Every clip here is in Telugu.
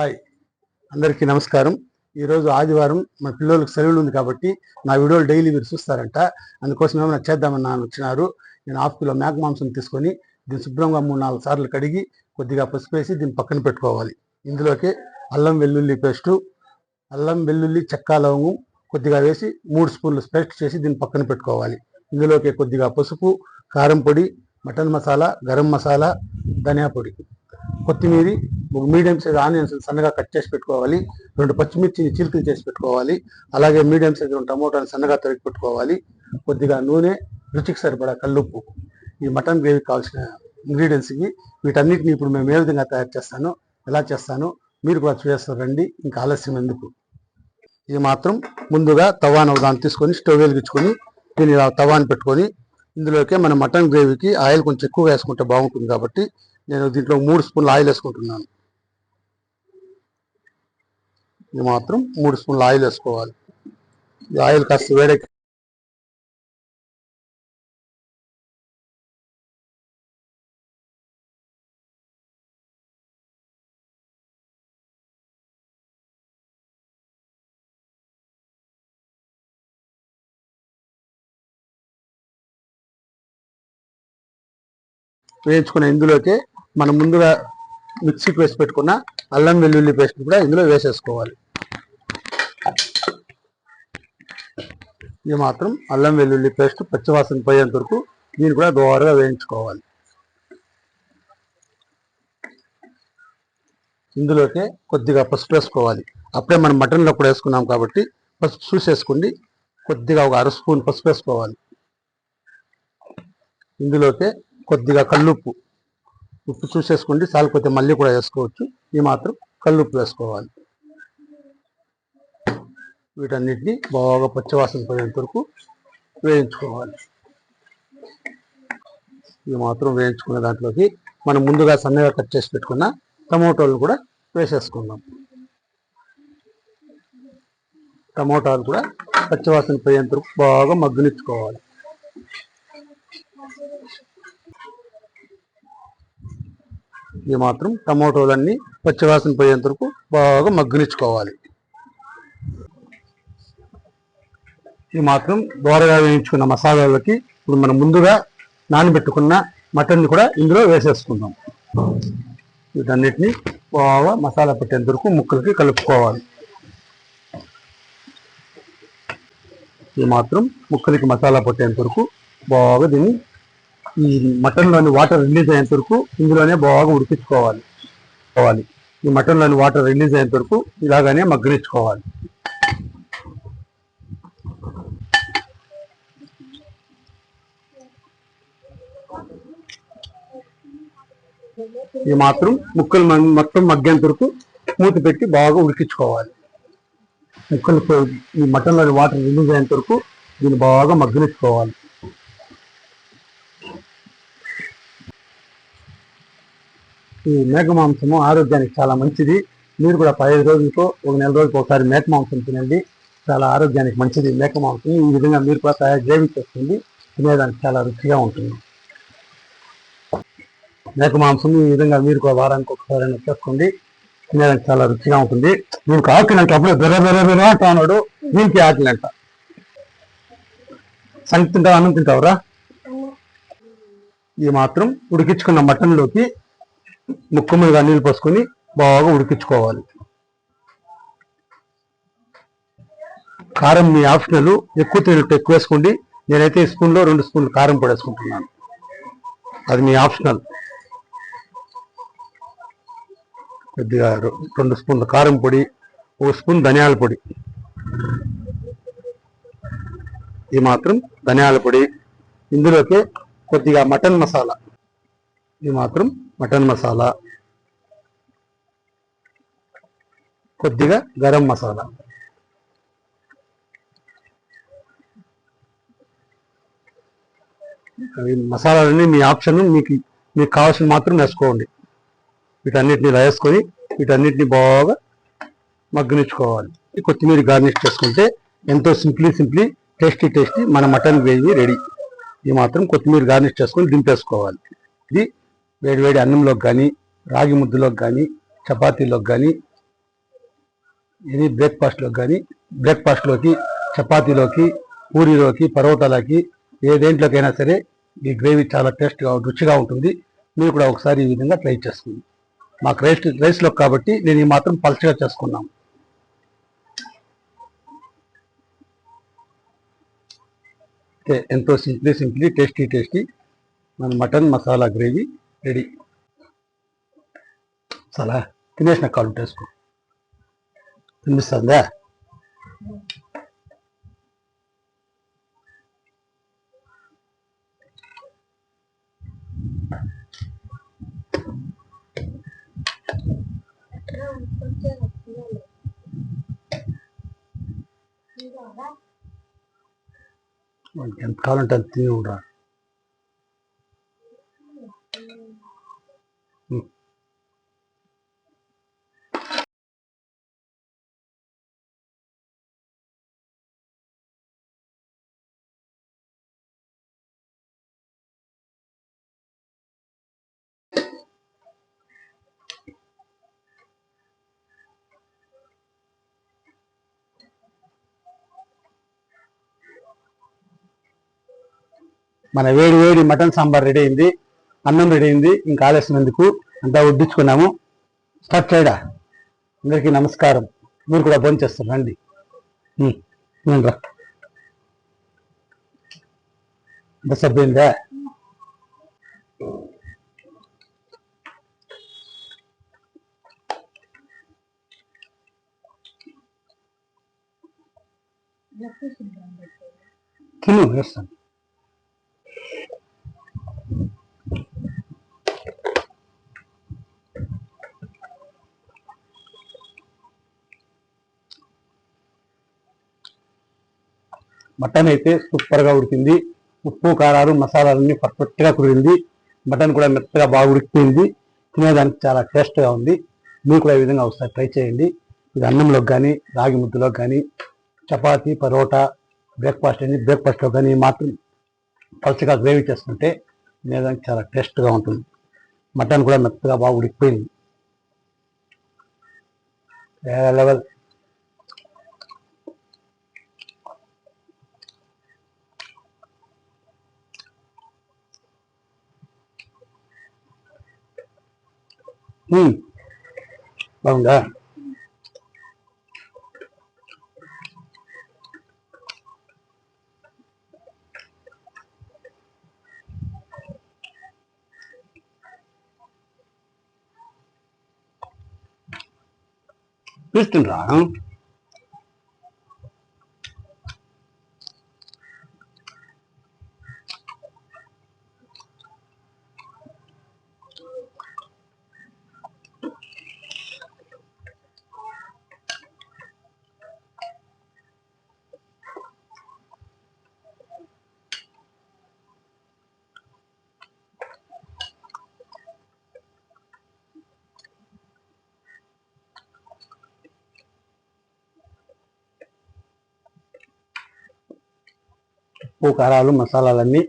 హాయ్. అందరికీ నమస్కారం. ఈరోజు ఆదివారం మన పిల్లలకు సెలవులు ఉంది కాబట్టి నా వీడియోలు డైలీ మీరు చూస్తారంట. అందుకోసం ఏమైనా చేద్దామని నాన్న వచ్చినారు. నేను హాఫ్ కిలో మేక మాంసం తీసుకొని దీన్ని శుభ్రంగా మూడు నాలుగు సార్లు కడిగి కొద్దిగా పసుపు వేసి దీన్ని పక్కన పెట్టుకోవాలి. ఇందులోకి అల్లం వెల్లుల్లి పేస్టు అల్లం వెల్లుల్లి చెక్క లవంగం కొద్దిగా వేసి మూడు స్పూన్లు పేస్ట్ చేసి దీన్ని పక్కన పెట్టుకోవాలి. ఇందులోకి కొద్దిగా పసుపు కారం పొడి మటన్ మసాలా గరం మసాలా ధనియా పొడి. కొత్తిమీర మీడియం సైజ్ ఆనియన్స్ సన్నగా కట్ చేసి పెట్టుకోవాలి. రెండు పచ్చిమిర్చిని చిలుకలు చేసి పెట్టుకోవాలి. అలాగే మీడియం సైజ్ రెండు టమోటాలు సన్నగా తరిగి పెట్టుకోవాలి. కొద్దిగా నూనె రుచికి సరిపడా కల్లుప్పు. ఈ మటన్ గ్రేవీకి కావాల్సిన ఇంగ్రీడియంట్స్కి వీటన్నిటిని ఇప్పుడు మేము ఏ విధంగా తయారు చేస్తానో ఎలా చేస్తానో మీరు కూడా చూసేస్తారు. రండి ఇంకా ఆలస్యం ఎందుకు? ఇది మాత్రం ముందుగా తవాను ఒక దాన్ని తీసుకొని స్టవ్ వెలిగించుకొని దీన్ని ఇలా తవాని పెట్టుకొని ఇందులోకే మన మటన్ గ్రేవీకి ఆయిల్ కొంచెం ఎక్కువగా వేసుకుంటే బాగుంటుంది కాబట్టి నేను దీంట్లో మూడు స్పూన్లు ఆయిల్ వేసుకుంటున్నాను. ఇది మాత్రం మూడు స్పూన్లు ఆయిల్ వేసుకోవాలి. ఈ ఆయిల్ కాస్త వేడెక్కి వేయించుకున్న ఇందులోకి మనం ముందుగా మిక్సీకి వేసి పెట్టుకున్న అల్లం వెల్లుల్లి పేస్ట్ కూడా ఇందులో వేసేసుకోవాలి. ఇది మాత్రం అల్లం వెల్లుల్లి పేస్ట్ పచ్చివాసన పోయేంత వరకు దీన్ని కూడా దోరగా వేయించుకోవాలి. ఇందులోకి కొద్దిగా పసుపు వేసుకోవాలి. అప్పుడే మనం మటన్లో కూడా వేసుకున్నాం కాబట్టి పసుపు చూసేసుకోండి. కొద్దిగా ఒక అర స్పూన్ పసుపు వేసుకోవాలి. ఇందులోకి కొద్దిగా కల్లుప్పు. ఉప్పు చూసేసుకోండి చాలిపోతే మళ్ళీ కూడా వేసుకోవచ్చు. ఈ మాత్రం కల్లుప్పు వేసుకోవాలి. వీటన్నిటిని బాగా పచ్చివాసన పోయేంత వరకు వేయించుకోవాలి. ఈ మాత్రం వేయించుకున్న దాంట్లోకి మనం ముందుగా సన్నగా కట్ చేసి పెట్టుకున్న టమోటాలు కూడా వేసేసుకుందాం. టమోటాలు కూడా పచ్చివాసన పోయేంత వరకు బాగా మగ్గునిచ్చుకోవాలి. ఇది మాత్రం టమోటోలన్నీ పచ్చివాసన పోయేంత వరకు బాగా మగ్గనిచ్చుకోవాలి. ఈ మాత్రం దోరగా వేయించుకున్న మసాలాలకి ఇప్పుడు మనం ముందుగా నానబెట్టుకున్న మటన్ కూడా ఇందులో వేసేసుకుందాం. వీటన్నిటిని బాగా మసాలా పెట్టేంత వరకు ముక్కలకి కలుపుకోవాలి. ఈ మాత్రం ముక్కలకి మసాలా పట్టేంత వరకు బాగా దీన్ని ఈ మటన్లోని వాటర్ రిలీజ్ అయ్యేంత వరకు ఇందులోనే బాగా ఉడికించుకోవాలి. కావాలి ఈ మటన్లోని వాటర్ రిలీజ్ అయ్యేంత వరకు ఇలాగానే మగ్గనిచ్చుకోవాలి. ఇది మాత్రం ముక్కలు మొత్తం మగ్గేంత వరకు మూత పెట్టి బాగా ఉడికించుకోవాలి. ముక్కలు ఈ మటన్లోని వాటర్ రిలీజ్ అయ్యేంత వరకు దీన్ని బాగా మగ్గనిచ్చుకోవాలి. ఈ మేక మాంసము ఆరోగ్యానికి చాలా మంచిది. మీరు కూడా పదిహేను రోజులకో ఒక నెల రోజులకు ఒకసారి మేక మాంసం తినండి. చాలా ఆరోగ్యానికి మంచిది మేక మాంసం. ఈ విధంగా మీరు కూడా తయారు చేసుకోండి తినేదానికి చాలా రుచిగా ఉంటుంది. మేక మాంసం ఈ విధంగా మీరు కూడా వారానికి ఒకసారి చేసుకోండి. తినేదానికి చాలా రుచిగా ఉంటుంది. నేను ఆకలింట అప్పుడే బెర బెర బెర అంటా అన్నాడు. దీనికి ఆకలింట సంగతి తింటావు? అన్నం తింటావురా? ఇది మాత్రం ఉడికించుకున్న మటన్లోకి ముక్కు మీద నీళ్ళు పోసుకొని బాగా ఉడికించుకోవాలి. కారం మీ ఆప్షనల్ ఎక్కువ తినట్టు ఎక్కువ వేసుకోండి. నేనైతే ఈ స్పూన్లో రెండు స్పూన్లు కారం పొడి వేసుకుంటున్నాను అది మీ ఆప్షనల్. కొద్దిగా రెండు స్పూన్ల కారం పొడి ఒక స్పూన్ ధనియాల పొడి. ఇది మాత్రం ధనియాల పొడి. ఇందులోకి కొద్దిగా మటన్ మసాలా. ఇది మాత్రం మటన్ మసాలా. కొద్దిగా గరం మసాలా. అవి మసాలాలన్నీ మీ ఆప్షన్ మీకు మీకు కావాల్సిన మాత్రం వేసుకోండి. వీటన్నిటిని ఇలా వేసుకొని వీటన్నిటిని బాగా మగ్గనిచ్చుకోవాలి. కొత్తిమీర గార్నిష్ చేసుకుంటే ఎంతో సింప్లీ సింప్లీ టేస్టీ టేస్టీ మన మటన్ గ్రేవీ రెడీ. ఇది మాత్రం కొత్తిమీర గార్నిష్ చేసుకొని దింపేసుకోవాలి. ఇది వేడి వేడి అన్నంలోకి కానీ రాగి ముద్దలోకి కానీ చపాతీలోకి కానీ ఇది బ్రేక్ఫాస్ట్లోకి కానీ బ్రేక్ఫాస్ట్లోకి చపాతీలోకి పూరీలోకి పరోటాలకి ఏ దేంట్లోకైనా సరే ఈ గ్రేవీ చాలా టేస్ట్గా రుచిగా ఉంటుంది. మీరు కూడా ఒకసారి ఈ విధంగా ట్రై చేసుకుంది మాకు రైస్ రైస్లో కాబట్టి నేను ఈ మాత్రం పల్చగా చేసుకున్నాం. ఎంతో సింప్లీ సింప్లీ టేస్టీ టేస్టీ మన మటన్ మసాలా గ్రేవీ. రెడీ చాలా తినేసిన కాలు టేసుకో తినిపిస్తుందా వాడికి ఎంత కావాలంటే అంత తిని ఉండరా మన వేడి వేడి మటన్ సాంబార్ రెడీ అయింది. అన్నం రెడీ అయింది. ఇంకా ఆలస్యం ఎందుకు అంతా వడ్డించుకున్నాము స్టార్ట్ చేయడా? అందరికీ నమస్కారం. మీరు కూడా భోజనం చేస్తారు. రండి. రా. అంత సభ్యుందా తిను వేస్తాను. మటన్ అయితే సూపర్గా ఉడికింది. ఉప్పు కారాలు మసాలాలన్నీ పర్ఫెక్ట్గా కుదిరింది. మటన్ కూడా మెత్తగా బాగా ఉడికిపోయింది. తినేదానికి చాలా టేస్ట్గా ఉంది. మీరు కూడా ఈ విధంగా ఒకసారి ట్రై చేయండి. ఇది అన్నంలోకి కానీ రాగి ముద్దలోకి కానీ చపాతీ పరోటా బ్రేక్ఫాస్ట్ అని బ్రేక్ఫాస్ట్లో కానీ మాత్రం పలుచగా గ్రేవీ చేస్తుంటే తినేదానికి చాలా టేస్ట్గా ఉంటుంది. మటన్ కూడా మెత్తగా బాగా ఉడికిపోయింది. వేరే లెవెల్. మ్మ్. బాగుందా చూస్తుండ్రా ఉప్పు కారాలు మసాలాలన్నీ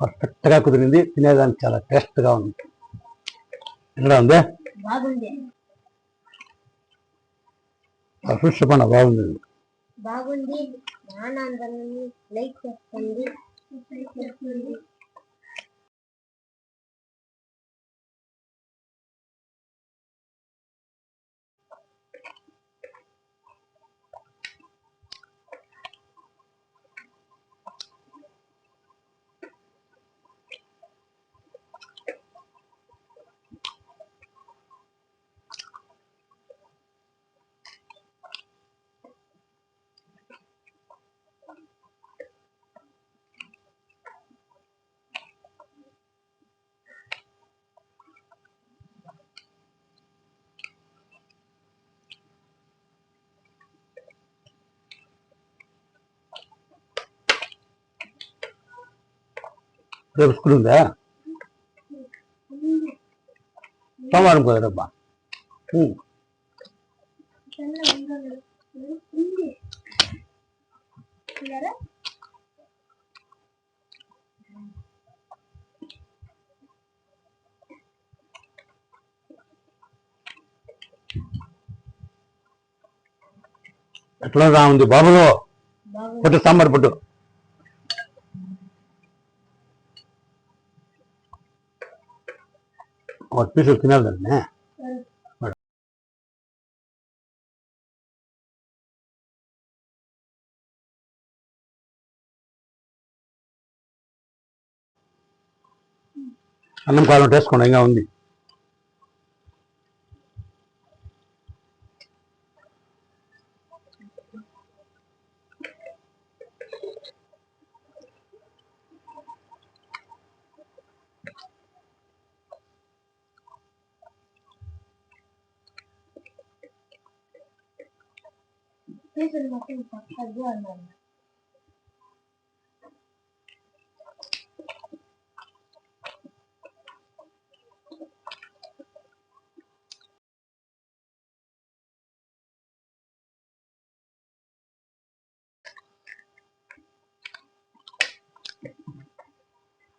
పర్ఫెక్ట్గా కుదిరింది. తినేదానికి చాలా టేస్ట్గా ఉంది. ఎలా ఉందే? చెప్పండి బాగుంది. బాగుంది. లైక్ రేపు స్కూల్ ఉందా సోమవారం కుదరబ్బా ఉమ్. ఎట్లా రా ఉంది బాబులో బాగుంది పుట్టు సాంబార్ పుట్టు ఒక పీసులు తినాలండి అన్నం కాలం వేసుకోండి ఇంకా ఉంది. పీసులు మొత్తం తగ్గదు అన్నారు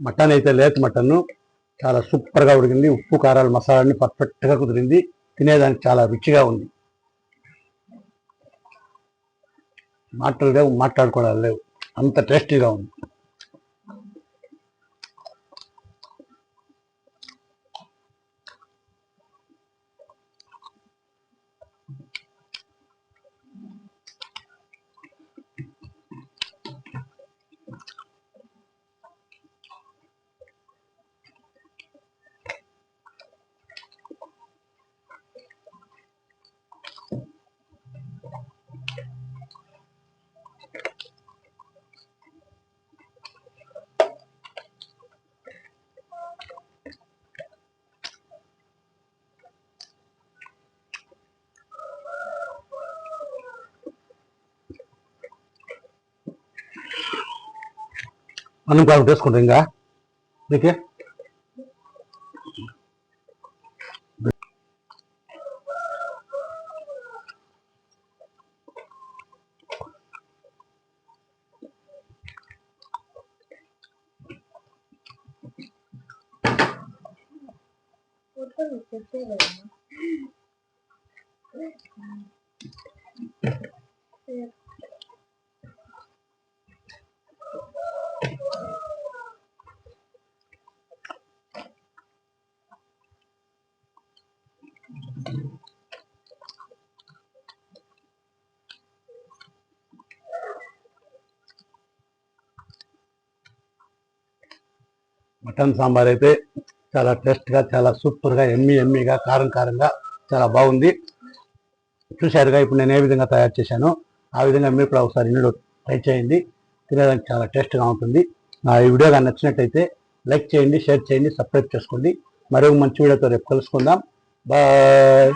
మటన్ అయితే లేత మటన్ చాలా సూపర్గా ఉడికింది. ఉప్పు కారాలు మసాలాన్ని పర్ఫెక్ట్గా కుదిరింది. తినేదానికి చాలా రుచిగా ఉంది. మాటలు లేవు మాట్లాడుకోవడాలు లేవు. అంత టేస్టీగా ఉంది. అన్నం కాలం వేసుకుంటాం ఇంకా నీకే మొత్తం మటన్ సాంబార్ అయితే చాలా టేస్ట్గా చాలా సూపర్గా ఎమ్మి ఎమ్మిగా కారం కారంగా చాలా బాగుంది. చూశారుగా ఇప్పుడు నేను ఏ విధంగా తయారు చేశాను ఆ విధంగా మీరు కూడా ఒకసారి ఇంట్లో ట్రై చేయండి. తినేదానికి చాలా టేస్ట్గా ఉంటుంది. నా ఈ వీడియో కానీ నచ్చినట్టయితే లైక్ చేయండి షేర్ చేయండి సబ్స్క్రైబ్ చేసుకోండి. మరో మంచి వీడియోతో రేపు కలుసుకుందాం. బాయ్